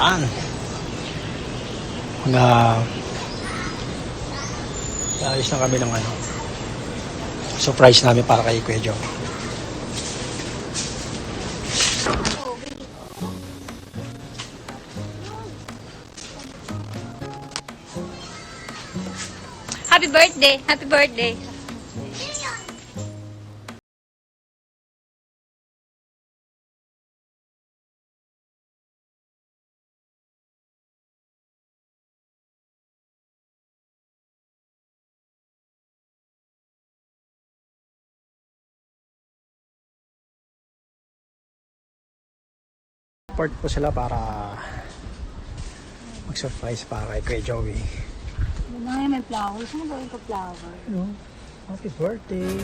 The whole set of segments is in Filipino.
Yan. Mga ayos na kami ng ano. Surprise namin para kay Kuya Joe. Happy birthday! Happy birthday! Support po sila para mag-surprise para kay Kuya Joey. Ano may flowers? Ano gawin ko flower? Ano? Happy birthday!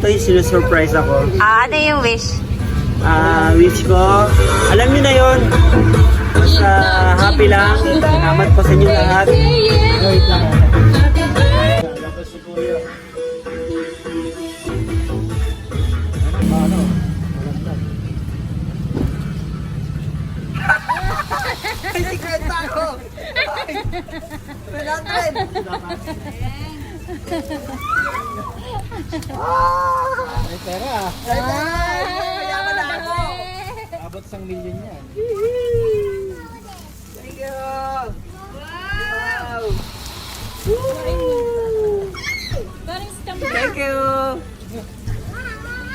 To yung ganito yung sinusurprise ako. Ah, ano yung wish? Ah, wish ko, alam niyo na yon. Basta happy lang. Salamat po sa inyo lahat.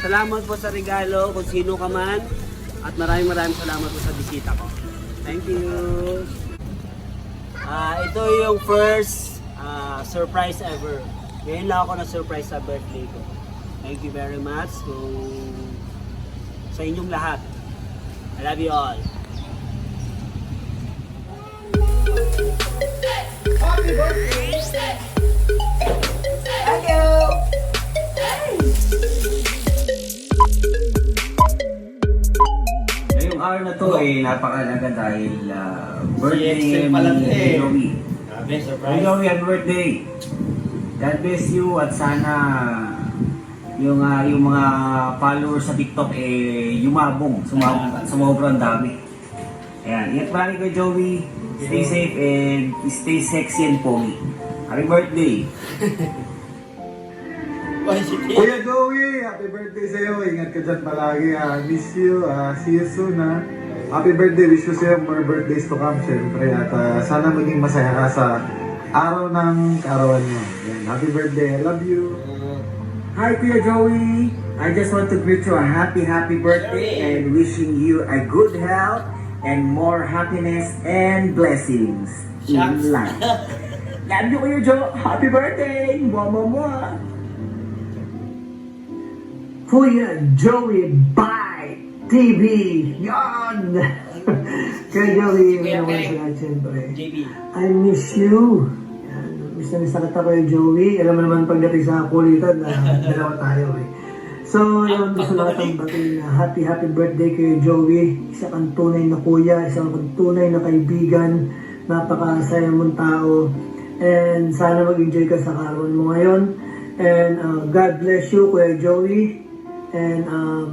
Salamat po sa regalo kung sino ka man. At maraming maraming salamat po sa bisita ko. Thank you. Ah, ito yung first ah, surprise ever. Ngayon lang ako na-surprise sa birthday ko. Thank you very much kung sa inyong lahat. I love you all. Thank Araw na to ay napakalaga dahil uh, birthday Si ni eh. Joey. Grabe, Hey surprise. Joey, happy birthday! God bless you at sana yung ah, yung mga followers sa TikTok eh yumabong, sumabong, sumobra ang dami. Ayan, ingat palagi kay Joey. Stay safe and stay sexy and pogi. Happy birthday! Kuya Joey, happy birthday sa iyo. Ingat ka dyan palagi. ah. miss you. ah, see you soon. ha. Happy birthday. Wish you sa'yo more birthdays to come, syempre. At ah, sana maging masaya ka sa araw ng karawan mo. Yan. Happy birthday. I love you. Hi Kuya Joey! I just want to greet you a happy, happy birthday and wishing you a good health and more happiness and blessings in life. Love you Kuya Joe! Happy birthday! Mwah, mwah, mwah! Kuya Joey Bye TV! Yan! Kuya Joey, ano naman sila siyempre. I miss you. Yan. Miss na miss na kita Kuya Joey. Alam mo naman pagdating sa kulitan na dalawa tayo eh. So, yun, gusto lang kitang batiin na happy, happy birthday kay Joey. Isa kang tunay na kuya, isa kang tunay na kaibigan. Napakasaya mong tao. And sana mag-enjoy ka sa karoon mo ngayon. And uh, God bless you, Kuya Joey. And um,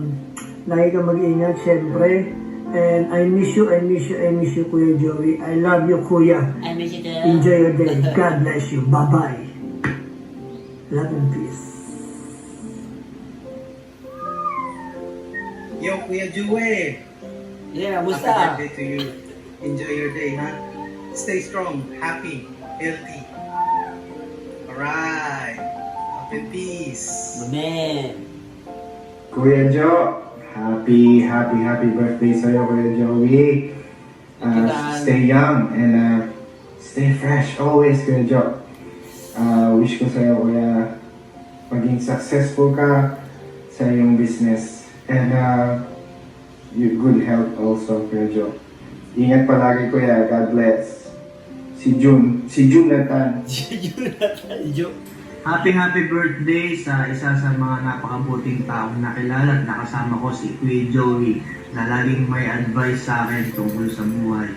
lagi kang mag-ingat, syempre. And I miss you, I miss you, I miss you, Kuya Joey. I love you, Kuya. I miss you too. Enjoy your day. God bless you. Bye-bye. Love and peace. Yo, Kuya Jue! Yeah, Happy musta? birthday to you. Enjoy your day, ha? Stay strong, happy, healthy. Alright. Love and peace. Man. Kuya Jo, happy, happy, happy birthday sa'yo, Kuya Joey. Uh, stay young and uh, stay fresh always, Kuya Jo. Uh, wish ko sa'yo, Kuya, maging successful ka sa iyong business. And uh, you good health also, Kuya Jo. Ingat palagi, Kuya. God bless. Si June, si Jonathan. Happy happy birthday sa isa sa mga napakabuting taong nakilala at nakasama ko si Kuya Joey na laging may advice sa akin tungkol sa buhay.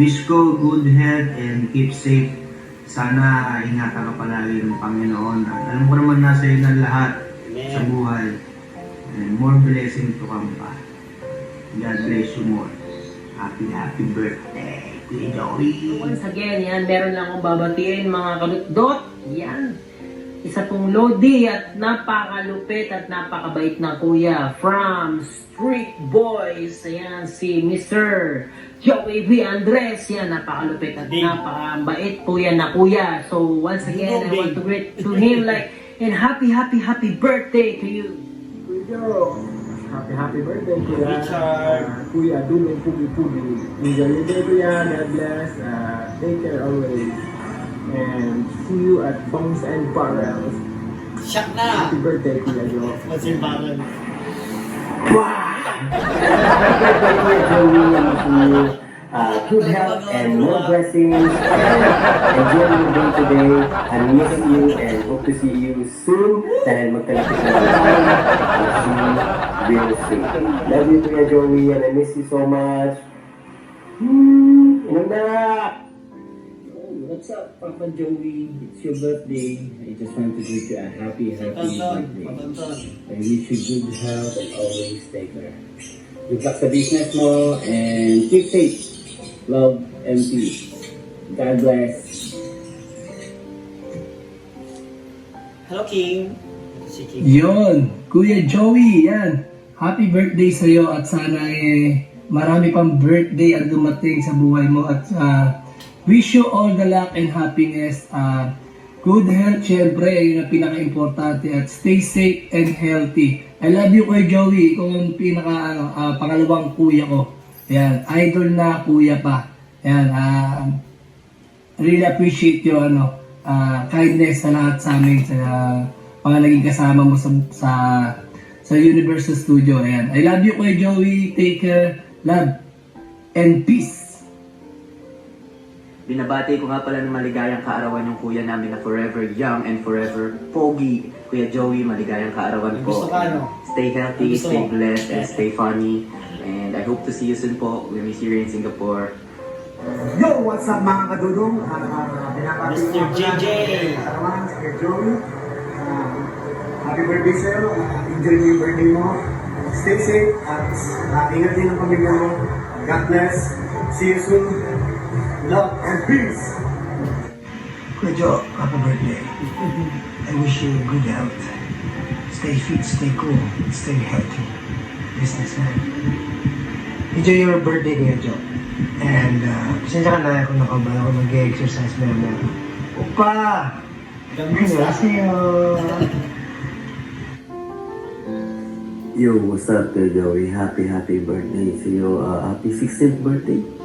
Wish ko good health and keep safe. Sana ingatan ka palagi ng Panginoon. At alam ko naman nasa iyo ng lahat sa buhay. And more blessing to come pa. God bless you more. Happy happy birthday, Kuya Joey. Once again, yan, meron lang akong babatiin mga kalutdot. Yan. Isa pong Lodi at napakalupit at napakabait na kuya from Street Boys. Ayan, si Mr. Joey V. Andres. Yan, napakalupit at napakabait po yan na kuya. So, once again, I want to greet to him like, and happy, happy, happy birthday to you. Happy happy birthday Kuya Richard. kuya Dulong Pugi Pugi. Enjoy your day Kuya. God bless. Uh, take care always. And see you at Bones and Barrels. Shock na! Happy birthday Kuya Joe. Masimbangan. uh, good health and more blessings. And enjoy your day today. I miss you and hope to see you soon. Dahil magkalapit na lang tayo. I'll see you real soon. Love you, Kuya Joey, and I miss you so much. Hmm, inom na! What's up, Papa Joey? It's your birthday. I just want to wish you a happy, happy birthday. I wish you good health and always take care. Good luck sa business mo and keep safe. Love and peace. God bless. Hello, King. Si King. Yon, Kuya Joey, yan. Happy birthday sa iyo at sana eh, marami pang birthday ang dumating sa buhay mo at ah, wish you all the luck and happiness. ah, good health, syempre, ayun ang pinaka-importante at stay safe and healthy. I love you, Kuya Joey. Ikaw ang pinaka, ano, ah, pangalawang kuya ko. Yan, idol na kuya pa. Yan, ah, really appreciate your ano, ah, kindness sa lahat sa amin sa mga naging kasama mo sa sa sa Universal Studio. Ayan. I love you, Kuya Joey. Take care. Love and peace. Binabati ko nga pala ng maligayang kaarawan yung kuya namin na forever young and forever pogi. Kuya Joey, maligayang kaarawan po. Gusto ka, no? Stay healthy, Gusto stay mo? blessed, and stay funny. And I hope to see you soon po. We miss you here in Singapore. Yo, what's up mga kadudong? Uh, binabati Mr. ko nga pala JJ. si Kuya Joey. Ah, happy birthday sa'yo. Ah, enjoy mo yung birthday mo. Stay safe at uh, ingat din ang pamilya mo. God bless. See you soon. Love and peace. Kuya Jo, happy birthday. I wish you good health. Stay fit, stay cool, stay healthy. Businessman. Enjoy your birthday, Kuya Jo. And, uh, pasensya ka na kung nakabala ako mag-exercise na na. Opa! Annyeonghaseyo! Yo, what's up, Kuya Joey? Happy, happy birthday to you. Uh, happy 16th birthday.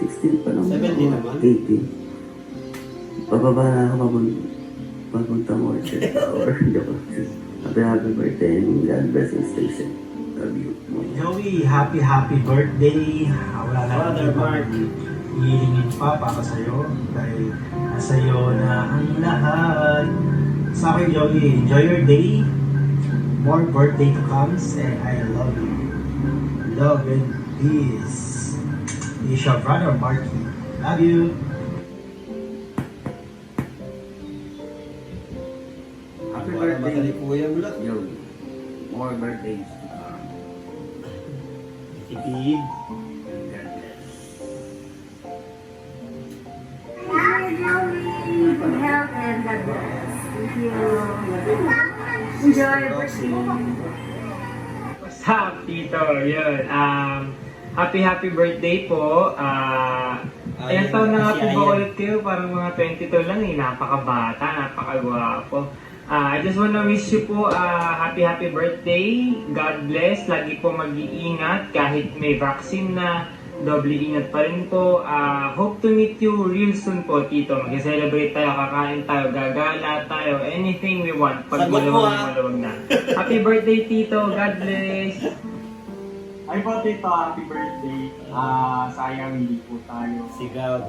16th pa naman. 17 naman. 18. Bababa na ako papun papunta mo at Tower. Happy, happy birthday and God bless and stay safe. Love you. Joey, happy happy birthday. Ah, Wala na Father Mark. Hihingin pa para sa'yo dahil nasa iyo na ang lahat. Sa akin, Joey, enjoy your day. More birthday to come and I love you. Love and peace. Is your brother Marky. Love you. Happy Baka ni Kuya Mulot. Yo, more birthdays. Tipid. Hi, Joey. Good health and God bless. Thank you. Enjoy your birthday. What's up, Tito? Yun. Um, happy, happy birthday po. Ah, Ay, ilang taon na nga po ba ulit kayo? Parang mga 22 lang eh. Napakabata, napakagwapo. Ah, I just wanna wish you po ah, happy, happy birthday. God bless. Lagi po mag-iingat kahit may vaccine na. Doble ingat pa rin po. Ah, hope to meet you real soon po, Tito. Mag-celebrate tayo, kakain tayo, gagala tayo, anything we want. Pag maluwag ah. na maluwag na. Happy birthday, Tito. God bless. Ay po, Tito, happy birthday. Ah, sayang hindi po tayo Sigaw.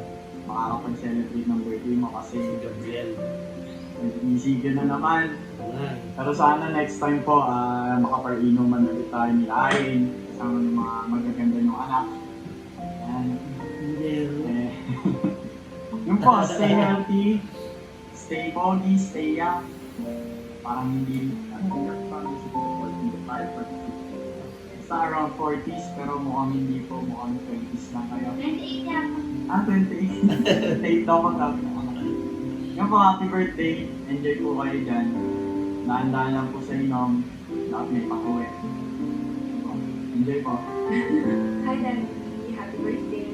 makakapag-celebrate ng birthday mo kasi Gabriel. ka na naman. Ay. Pero sana next time po, ah, makapag-inuman ulit tayo ni Ayn, kasama ng mga magaganda ng anak. Ayan. Eh, yun po, stay healthy, stay body, stay young. Parang hindi, ano, hindi parang 45, 46. Basta around 40s, pero mukhang hindi po, mukhang 20s lang kayo. 28 yan. Ah, 28. 28 daw mag Yung po, happy birthday. Enjoy po kayo dyan. Naandaan lang po sa inom. Dapat may pakuwi. Enjoy po. Hi, Daddy. Happy birthday.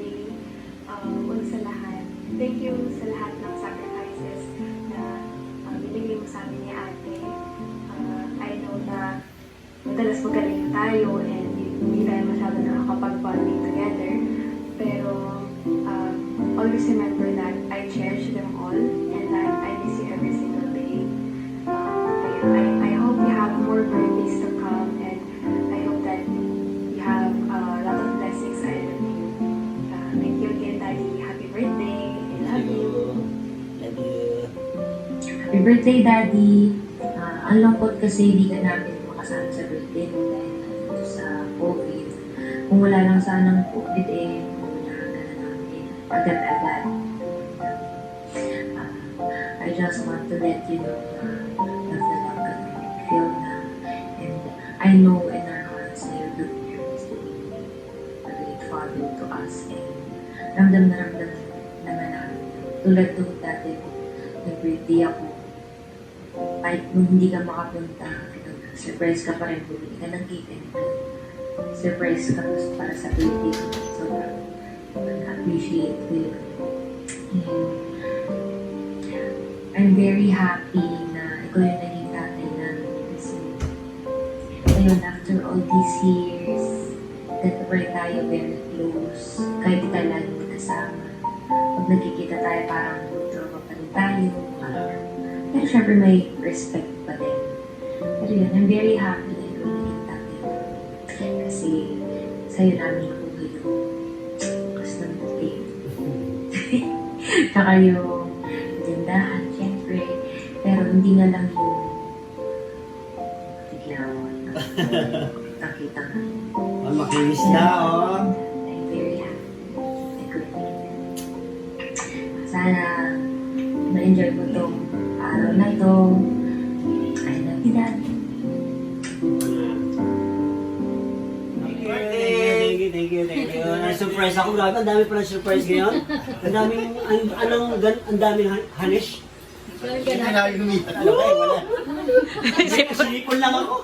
Um, una sa lahat, thank you sa lahat ng sacrifices na uh, binigay mo sa amin ni ate. Uh, I know na madalas magaling tayo and hindi tayo masyado nakakapag-bonding together. Pero um, always remember that I cherish them all and that I miss you every single day. Um, I, I, I hope you have more birthdays to come and I hope that you have uh, a lot of blessings ahead of you. Uh, thank you again, Daddy. Happy birthday. I love you. Love you. Happy birthday, Daddy! Ah, ang lungkot kasi hindi ka namin wala lang sanang COVID eh, wala ka na namin agad-agad. Ah, I just want to let you know na na love ka namin. Feel na. And I know in our hearts na you're good parents to be a great father to us. And ramdam na ramdam naman namin. Tulad nung dati ko, nag-birthday ako, kahit nung hindi ka makapunta, surprise ka pa rin, bumili ka ng cake surprise ka para sa birthday ko. Sobrang appreciate ko yun. And I'm very happy na ikaw yung naging tatay namin kasi ngayon after all these years that we're tayo very close kahit ka lagi kasama pag nagkikita tayo parang tropa pa rin tayo parang pero syempre may respect pa din. Pero yun, I'm very happy buhay yung mas ng buti. Tsaka yung gandahan, syempre. Pero hindi na lang yung bigla mo. Nakita ka. Oh, makinis na, oh. I'm very happy. Sana ma-enjoy mo tong araw na to. Na-surprise ako. Grabe, ang dami pala surprise ngayon. Ang daming, ang, anong, gan- ang daming han- hanish. Hindi na yung meet. Ano ba, wala. Sinipon lang ako.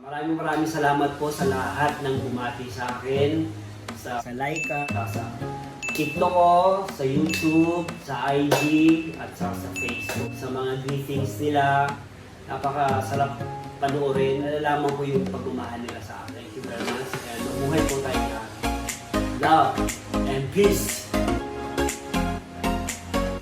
Maraming maraming salamat po sa lahat ng bumati sa akin, sa, sa Laika, sa TikTok ko, sa YouTube, sa IG, at sa, sa Facebook. Sa mga greetings nila, napakasarap panoorin. Nalalaman ko yung pagmamahal nila sa akin. Thank you very much. And mabuhay po tayo lahat. Love and peace.